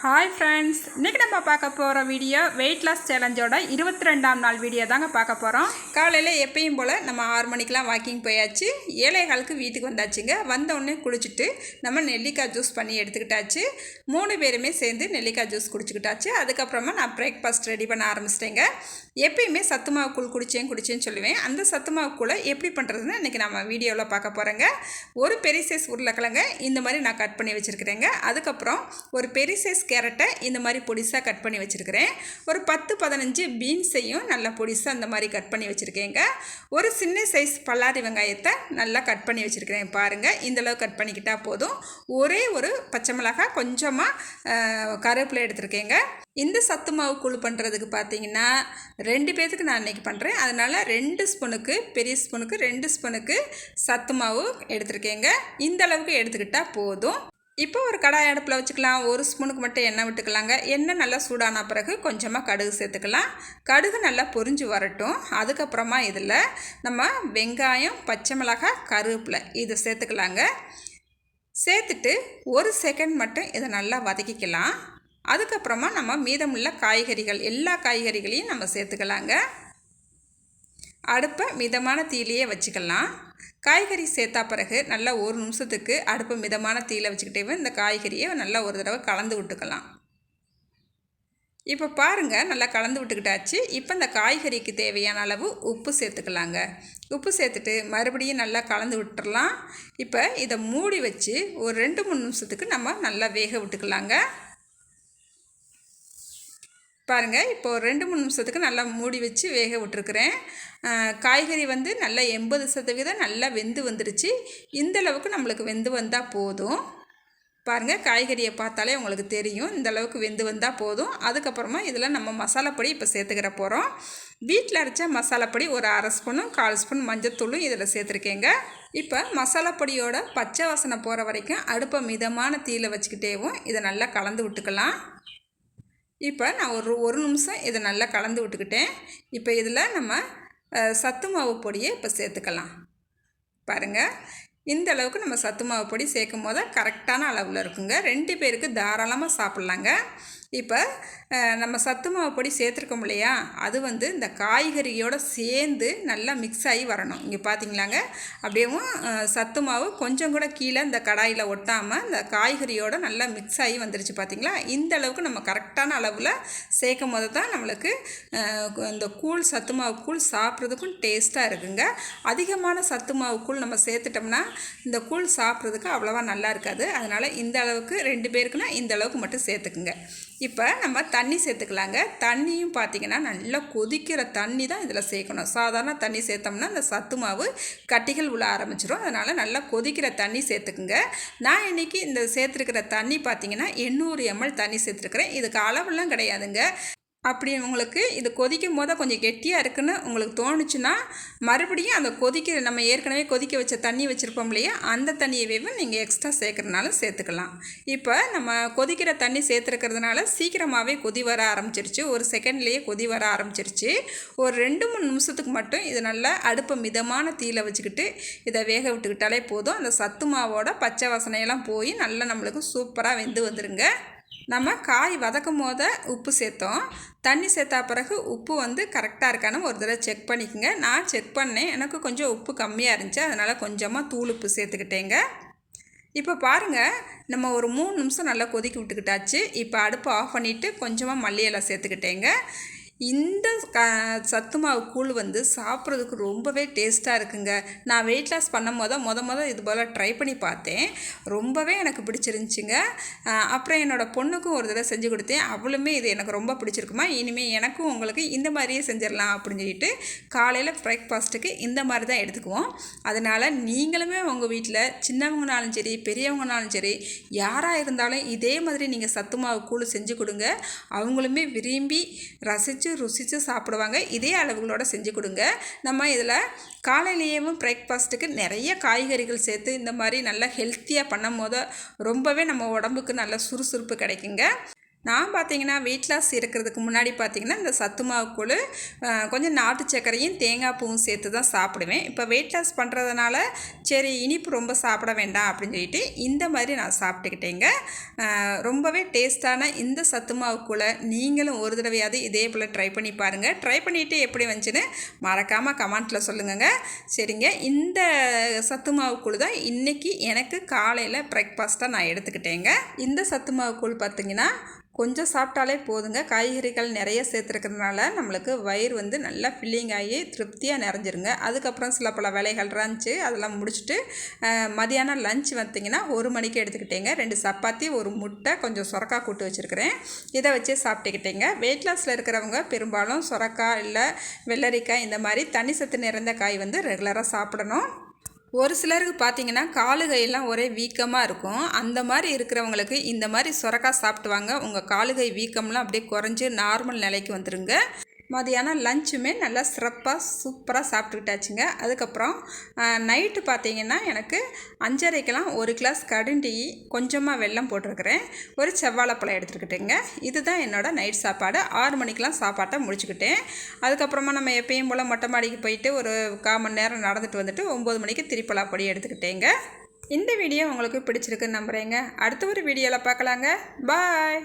Hi friends இன்றைக்கி நம்ம பார்க்க போகிற வீடியோ வெயிட் லாஸ் சேலஞ்சோட இருபத்தி ரெண்டாம் நாள் வீடியோ தாங்க பார்க்க போகிறோம் காலையில் எப்பயும் போல் நம்ம ஆறு மணிக்கெலாம் வாக்கிங் போயாச்சு. ஏழைகளுக்கு வீட்டுக்கு வந்தாச்சுங்க. வந்த குளிச்சுட்டு நம்ம நெல்லிக்காய் ஜூஸ் பண்ணி எடுத்துக்கிட்டாச்சு. மூணு பேருமே சேர்ந்து நெல்லிக்காய் ஜூஸ் குடிச்சுக்கிட்டாச்சு. அதுக்கப்புறமா நான் பிரேக்ஃபாஸ்ட் ரெடி பண்ண ஆரம்பிச்சிட்டேங்க. எப்பயுமே சத்து மாவு கூழ் குடிச்சேன் குடித்தேன்னு சொல்லுவேன். அந்த சத்து மாவு கூழை எப்படி பண்ணுறதுன்னு இன்றைக்கி நம்ம வீடியோவில் பார்க்க போகிறேங்க ஒரு பெரிய சைஸ் உருளைக்கிழங்க இந்த மாதிரி நான் கட் பண்ணி வச்சுருக்கிறேங்க. அதுக்கப்புறம் ஒரு பெரிய சைஸ் கேரட்டை இந்த மாதிரி பொடிசாக கட் பண்ணி வச்சுருக்கிறேன். ஒரு பத்து பதினஞ்சு பீன்ஸையும் நல்லா பொடிசாக அந்த மாதிரி கட் பண்ணி வச்சுருக்கேங்க. ஒரு சின்ன சைஸ் பல்லாரி வெங்காயத்தை நல்லா கட் பண்ணி வச்சுருக்கிறேன் பாருங்கள் இந்தளவு கட் பண்ணிக்கிட்டால் போதும். ஒரே ஒரு பச்சை மிளகாய் கொஞ்சமாக கருவேப்பிலை எடுத்துருக்கேங்க. இந்த சத்து மாவு கூழ் பண்ணுறதுக்கு பார்த்தீங்கன்னா ரெண்டு பேர்த்துக்கு நான் இன்றைக்கி பண்ணுறேன் அதனால் ரெண்டு ஸ்பூனுக்கு பெரிய ஸ்பூனுக்கு ரெண்டு ஸ்பூனுக்கு சத்து மாவு எடுத்துருக்கேங்க. இந்த அளவுக்கு எடுத்துக்கிட்டால் போதும். இப்போ ஒரு கடாய் அடுப்பில் வச்சுக்கலாம் ஒரு ஸ்பூனுக்கு மட்டும் எண்ணெய் விட்டுக்கலாங்க. எண்ணெய் நல்லா சூடான பிறகு கொஞ்சமாக கடுகு சேர்த்துக்கலாம். கடுகு நல்லா பொரிஞ்சு வரட்டும். அதுக்கப்புறமா இதில் நம்ம வெங்காயம் பச்சை மிளகாய் கருவேப்பிலை இதை சேர்த்துக்கலாங்க. சேர்த்துட்டு ஒரு செகண்ட் மட்டும் இதை நல்லா வதக்கிக்கலாம். அதுக்கப்புறமா நம்ம மீதமுள்ள காய்கறிகள் எல்லா காய்கறிகளையும் நம்ம சேர்த்துக்கலாங்க. அடுப்பை மிதமான தீலையே வச்சுக்கலாம். காய்கறி சேர்த்தா பிறகு நல்லா ஒரு நிமிஷத்துக்கு அடுப்பு மிதமான தீயில் வச்சுக்கிட்டே இந்த காய்கறியை நல்லா ஒரு தடவை கலந்து விட்டுக்கலாம். இப்போ பாருங்கள் நல்லா கலந்து விட்டுக்கிட்டாச்சு. இப்போ இந்த காய்கறிக்கு தேவையான அளவு உப்பு சேர்த்துக்கலாங்க. உப்பு சேர்த்துட்டு மறுபடியும் நல்லா கலந்து விட்டுறலாம். இப்போ இதை மூடி வச்சு ஒரு ரெண்டு மூணு நிமிஷத்துக்கு நம்ம நல்லா வேக விட்டுக்கலாங்க. பாருங்கள் இப்போ ரெண்டு மூணு நிமிஷத்துக்கு நல்லா மூடி வச்சு வேக விட்டுருக்குறேன். காய்கறி வந்து நல்லா எண்பது சதவீதம் நல்லா வெந்து வந்துருச்சு. இந்தளவுக்கு நம்மளுக்கு வெந்து வந்தால் போதும். பாருங்கள் காய்கறியை பார்த்தாலே உங்களுக்கு தெரியும். இந்த அளவுக்கு வெந்து வந்தால் போதும். அதுக்கப்புறமா இதில் நம்ம மசாலாப்பொடி இப்போ சேர்த்துக்கிற போகிறோம். வீட்டில் அரைச்ச மசாலாப்பொடி ஒரு அரை ஸ்பூனும் கால் ஸ்பூன் மஞ்சத்தூளும் இதில் சேர்த்துருக்கேங்க. இப்போ மசாலாப்பொடியோட பச்சை வாசனை போகிற வரைக்கும் அடுப்பை மிதமான தீயில் வச்சுக்கிட்டேவும் இதை நல்லா கலந்து விட்டுக்கலாம். இப்போ நான் ஒரு ஒரு நிமிஷம் இதை நல்லா கலந்து விட்டுக்கிட்டேன். இப்போ இதில் நம்ம சத்து மாவு பொடியை இப்போ சேர்த்துக்கலாம். பாருங்கள் இந்த அளவுக்கு நம்ம சத்து மாவு பொடி சேர்க்கும் போது கரெக்டான அளவில் இருக்குங்க. ரெண்டு பேருக்கு தாராளமாக சாப்பிட்லாங்க. இப்போ நம்ம சத்து மாவு பொடி சேர்த்துருக்கோம் இல்லையா? அது வந்து இந்த காய்கறியோடு சேர்ந்து நல்லா மிக்ஸ் ஆகி வரணும். இங்கே பார்த்தீங்களாங்க அப்படியேவும் சத்து மாவு கொஞ்சம் கூட கீழே இந்த கடாயில் ஒட்டாமல் இந்த காய்கறியோடு நல்லா மிக்ஸ் ஆகி வந்துருச்சு பார்த்தீங்களா இந்த அளவுக்கு நம்ம கரெக்டான அளவில் சேர்க்கும் போது தான் நம்மளுக்கு இந்த கூழ் சத்து மாவு கூழ் சாப்பிட்றதுக்கும் டேஸ்ட்டாக இருக்குங்க. அதிகமான சத்து மாவு கூழ் நம்ம சேர்த்துட்டோம்னா இந்த கூழ் சாப்பிட்றதுக்கு அவ்வளோவா நல்லா இருக்காது. அதனால் இந்த அளவுக்கு ரெண்டு பேருக்குன்னா இந்த அளவுக்கு மட்டும் சேர்த்துக்குங்க. இப்போ நம்ம தண்ணி சேர்த்துக்கலாங்க. தண்ணியும் பார்த்திங்கன்னா நல்லா கொதிக்கிற தண்ணி தான் இதில் சேர்க்கணும். சாதாரண தண்ணி சேர்த்தோம்னா அந்த சத்து மாவு கட்டிகள் உள்ள ஆரம்பிச்சிடும் அதனால் நல்லா கொதிக்கிற தண்ணி சேர்த்துக்குங்க. நான் இன்றைக்கி இந்த சேர்த்துருக்கிற தண்ணி பார்த்திங்கன்னா எண்ணூறு எம்எல் தண்ணி சேர்த்துருக்குறேன். இதுக்கு அளவெல்லாம் கிடையாதுங்க. அப்படி உங்களுக்கு இது கொதிக்கும் போது கொஞ்சம் கெட்டியாக இருக்குன்னு உங்களுக்கு தோணுச்சுன்னா மறுபடியும் அந்த கொதிக்க நம்ம ஏற்கனவே கொதிக்க வச்ச தண்ணி வச்சுருப்போம் இல்லையா அந்த தண்ணியவே நீங்கள் எக்ஸ்ட்ரா சேர்க்குறதுனால சேர்த்துக்கலாம். இப்போ நம்ம கொதிக்கிற தண்ணி சேர்த்துருக்கிறதுனால சீக்கிரமாகவே கொதி வர ஆரம்பிச்சிருச்சு. ஒரு செகண்ட்லேயே கொதி வர ஆரம்பிச்சிருச்சு. ஒரு ரெண்டு மூணு நிமிஷத்துக்கு மட்டும் இது நல்லா அடுப்பை மிதமான தீயில் வச்சுக்கிட்டு இதை வேக விட்டுக்கிட்டாலே போதும். அந்த சத்து மாவோட பச்சை வாசனையெல்லாம் போய் நல்லா நம்மளுக்கு சூப்பராக வெந்து வந்துருங்க. நம்ம காய் வதக்கும் போத உப்பு சேர்த்தோம். தண்ணி சேர்த்தா பிறகு உப்பு வந்து கரெக்டாக இருக்கான்னு ஒரு தடவை செக் பண்ணிக்கோங்க. நான் செக் பண்ணேன். எனக்கு கொஞ்சம் உப்பு கம்மியாக இருந்துச்சு. அதனால் கொஞ்சமாக தூள் உப்பு சேர்த்துக்கிட்டேங்க. இப்போ பாருங்கள் நம்ம ஒரு மூணு நிமிஷம் நல்லா கொதிக்க விட்டுக்கிட்டாச்சு. இப்போ அடுப்பு ஆஃப் பண்ணிவிட்டு கொஞ்சமாக மல்லியெல்லாம் சேர்த்துக்கிட்டேங்க. இந்த க சத்து மாவு கூழ் வந்து சாப்பிட்றதுக்கு ரொம்பவே டேஸ்ட்டாக இருக்குங்க. நான் வெயிட் லாஸ் பண்ணும் போது மொத மொதல் இது போல் ட்ரை பண்ணி பார்த்தேன். ரொம்பவே எனக்கு பிடிச்சிருந்துச்சிங்க. அப்புறம் என்னோடய பொண்ணுக்கும் ஒரு தடவை செஞ்சு கொடுத்தேன். அவளுமே இது எனக்கு ரொம்ப பிடிச்சிருக்குமா? இனிமேல் எனக்கும் உங்களுக்கு இந்த மாதிரியே செஞ்சிடலாம் அப்படின்னு சொல்லிட்டு காலையில் பிரேக்ஃபாஸ்ட்டுக்கு இந்த மாதிரி தான் எடுத்துக்குவோம். அதனால் நீங்களுமே உங்கள் வீட்டில் சின்னவங்கனாலும் சரி பெரியவங்கனாலும் சரி யாராக இருந்தாலும் இதே மாதிரி நீங்கள் சத்து மாவு கூழ் செஞ்சு கொடுங்க. அவங்களுமே விரும்பி ரசித்து ருசித்து ருசித்து சாப்பிடுவாங்க. இதே அளவுகளோடு செஞ்சு கொடுங்க. நம்ம இதில் காலையிலேயும் பிரேக்ஃபாஸ்ட்டுக்கு நிறைய காய்கறிகள் சேர்த்து இந்த மாதிரி நல்லா ஹெல்த்தியாக பண்ணும் போது ரொம்பவே நம்ம உடம்புக்கு நல்ல சுறுசுறுப்பு கிடைக்குங்க. நான் பார்த்தீங்கன்னா வெயிட் லாஸ் இருக்கிறதுக்கு முன்னாடி பார்த்தீங்கன்னா இந்த சத்து மாவு கூழ் கொஞ்சம் நாட்டு சர்க்கரையும் தேங்காய் பூவும் சேர்த்து தான் சாப்பிடுவேன். இப்போ வெயிட் லாஸ் பண்ணுறதுனால சரி இனிப்பு ரொம்ப சாப்பிட வேண்டாம் அப்படின்னு சொல்லிட்டு இந்த மாதிரி நான் சாப்பிட்டுக்கிட்டேங்க. ரொம்பவே டேஸ்ட்டான இந்த சத்து மாவு நீங்களும் ஒரு தடவையாவது இதே போல் ட்ரை பண்ணி பாருங்கள் ட்ரை பண்ணிவிட்டு எப்படி வந்துச்சுன்னு மறக்காமல் கமெண்ட்டில் சொல்லுங்கங்க. சரிங்க இந்த சத்து மாவு கூழ் தான் இன்றைக்கி எனக்கு காலையில் பிரேக்ஃபாஸ்ட்டாக நான் எடுத்துக்கிட்டேங்க. இந்த சத்து மாவு கூழ் பார்த்தீங்கன்னா கொஞ்சம் சாப்பிட்டாலே போதுங்க. காய்கறிகள் நிறைய சேர்த்துருக்கிறதுனால நம்மளுக்கு வயிறு வந்து நல்லா ஃபில்லிங் ஆகி திருப்தியாக நிறைஞ்சிருங்க. அதுக்கப்புறம் சில பல வேலைகள் இருந்துச்சு. அதெல்லாம் முடிச்சுட்டு மதியானம் லஞ்ச் வந்தீங்கன்னா ஒரு மணிக்கு எடுத்துக்கிட்டேங்க. ரெண்டு சப்பாத்தி ஒரு முட்டை கொஞ்சம் சொரக்காய் கூட்டு வச்சுருக்கிறேன். இதை வச்சு சாப்பிட்டுக்கிட்டேங்க. வெயிட் லாஸில் இருக்கிறவங்க பெரும்பாலும் சொரக்காய் இல்லை வெள்ளரிக்காய் இந்த மாதிரி தண்ணி சத்து நிறைந்த காய் வந்து ரெகுலராக சாப்பிடணும். ஒரு சிலருக்கு பார்த்தீங்கன்னா காலு கையெல்லாம் ஒரே வீக்கமாக இருக்கும். அந்த மாதிரி இருக்கிறவங்களுக்கு இந்த மாதிரி சுரக்காய் சாப்பிட்டு வாங்க உங்கள் காலுகை வீக்கம்லாம் அப்படியே குறைஞ்சி நார்மல் நிலைக்கு வந்துடுங்க மதியானம் லஞ்சுமே நல்லா சிறப்பாக சூப்பராக சாப்பிட்டுக்கிட்டாச்சுங்க. அதுக்கப்புறம் நைட்டு பார்த்தீங்கன்னா எனக்கு அஞ்சரைக்கெல்லாம் ஒரு கிளாஸ் கடுண்டி கொஞ்சமாக வெள்ளம் போட்டிருக்கிறேன். ஒரு செவ்வாழைப்பழம் எடுத்துக்கிட்டேங்க. இதுதான் என்னோட நைட் சாப்பாடு. ஆறு மணிக்கெலாம் சாப்பாட்டை முடிச்சுக்கிட்டேன். அதுக்கப்புறமா நம்ம எப்பயும் போல் மொட்டை மாடிக்கு போயிட்டு ஒரு கால் மணி நேரம் நடந்துட்டு வந்துட்டு ஒம்பது மணிக்கு திரிப்பலா பொடி எடுத்துக்கிட்டேங்க. இந்த வீடியோ உங்களுக்கு பிடிச்சிருக்குன்னு நம்புகிறேங்க அடுத்த ஒரு வீடியோவில் பார்க்கலாங்க பாய்!